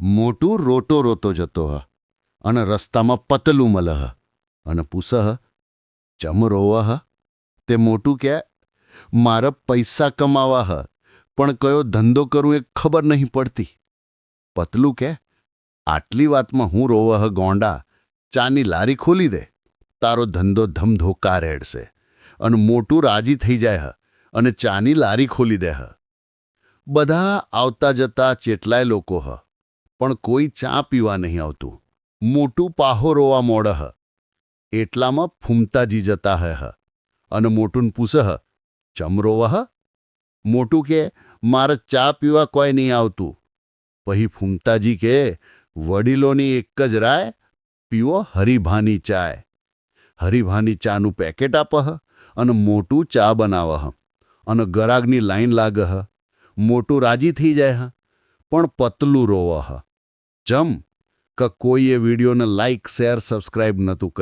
મોટું રોતો રોતો જતો હ, અને રસ્તામાં પતલું મલહ અને પૂસહ ચમ રોવહ તે મોટું કે, મારા પૈસા કમાવા હ, પણ કયો ધંધો કરું એ ખબર નહીં પડતી. પતલું કે, આટલી વાતમાં હું રોવહ ગોંડા, ચાની લારી ખોલી દે, તારો ધંધો ધમધોકા રેડશે, અને મોટું રાજી થઈ જાય હ, અને ચાની લારી ખોલી દે હ. બધા આવતા જતા ચેટલાય લોકો હ પણ કોઈ ચા પીવા નહીં આવતું. મોટું પાહો રોવા મોડહ. એટલામાં ફૂમતાજી જતા હે અને મોટું પૂસહ ચમ રોવહ? મોટું કે, મારે ચા પીવા કોઈ નહીં આવતું. પછી ફૂમતાજી કે, વડીલોની એક જ રાય, પીવો હરિભાની ચાય. હરિભાની ચાનું પેકેટ આપહ અને મોટું ચા બનાવહ. અને ગરાગની લાઈન લાગહ. મોટું રાજી થઈ જાય હ પણ પતલું રોવહ. ચમ કે કોઈએ વિડીયોને લાઈક શેર સબસ્ક્રાઇબ નહોતું કર્યું.